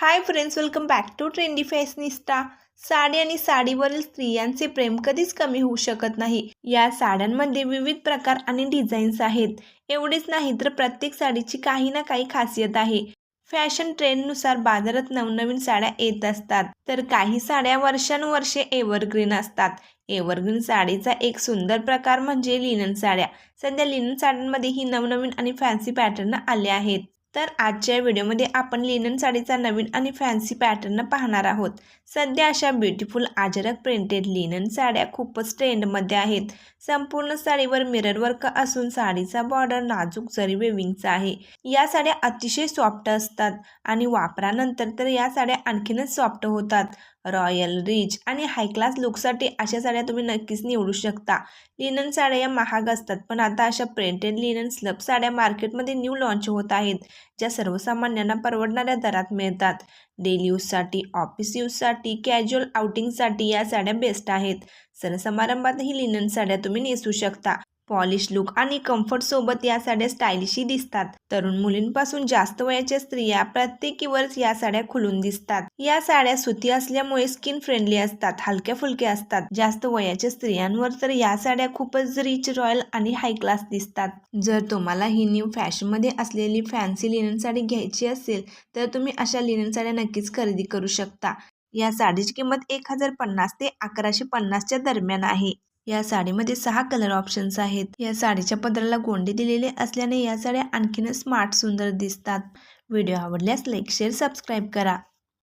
Hi friends welcome back to trendy fashionista sari आणि साडीवरील स्त्रियांचे प्रेम कधीच कमी होऊ शकत नाही. या साड्यांमध्ये विविध प्रकार आणि डिझाईन्स आहेत. एवढेच नाही तर प्रत्येक साडीची काही ना काही खासियत आहे. फॅशन ट्रेंडनुसार बाजारात नवनवीन साड्या येत असतात. तर काही साड्या वर्षानुवर्षे एव्हरग्रीन असतात. एव्हरग्रीन साडीचा एक सुंदर प्रकार म्हणजे लिनन साड्या. सध्या लिनन साड्यांमध्ये ही नवनवीन आणि फॅन्सी पॅटर्न आले आहेत. तर आजच्या व्हिडिओमध्ये आपण लिनन साडीचा नवीन आणि फॅन्सी पॅटर्न पाहणार आहोत. सध्या अशा ब्युटिफुल आजरक प्रिंटेड लिनन साड्या खूपच ट्रेंडमध्ये आहेत. संपूर्ण साडीवर मिरर वर्क असून साडीचा बॉर्डर नाजूक जरी वेविंगचा आहे या साड्या अतिशय सॉफ्ट असतात आणि वापरानंतर तर या साड्या आणखीनच सॉफ्ट होतात. रॉयल रिच आणि हाय क्लास लुकसाठी अशा साड्या तुम्ही नक्कीच निवडू शकता. लिनन साड्या या महाग असतात पण आता अशा प्रिंटेड लिनन स्लब साड्या मार्केटमध्ये न्यू लॉन्च होत आहेत ज्या सर्वसामान्यांना परवडणाऱ्या दरात मिळतात. डेली यूजसाठी ऑफिस यूजसाठी कॅज्युअल आउटिंगसाठी या साड्या बेस्ट आहेत. सण समारंभातही लिनन साड्या तुम्ही नेसू शकता. पॉलिश लुक आणि कम्फर्ट सोबत या साड्या स्टायलिशही दिसतात. तरुण मुलींपासून जास्त वयाच्या स्त्रिया प्रत्येकीवरच या साड्या खुलून दिसतात. या साड्या सुती असल्यामुळे स्किन फ्रेंडली असतात हलक्या फुलक्या असतात. जास्त वयाच्या स्त्रियांवर तर या साड्या खूपच रिच रॉयल आणि हाय क्लास दिसतात. जर तुम्हाला ही न्यू फॅशनमध्ये असलेली फॅन्सी लिनन साडी घ्यायची असेल तर तुम्ही अशा लिनन साड्या नक्कीच खरेदी करू शकता. या साडीची किंमत एक हजार पन्नास ते अकराशे पन्नासच्या दरम्यान आहे. या साडीमध्ये सहा कलर ऑप्शन्स आहेत. या साडीच्या पदराला गोंडे दिलेले असल्याने या साड्या आणखीनच स्मार्ट सुंदर दिसतात. व्हिडिओ आवडल्यास लाईक शेअर सबस्क्राईब करा.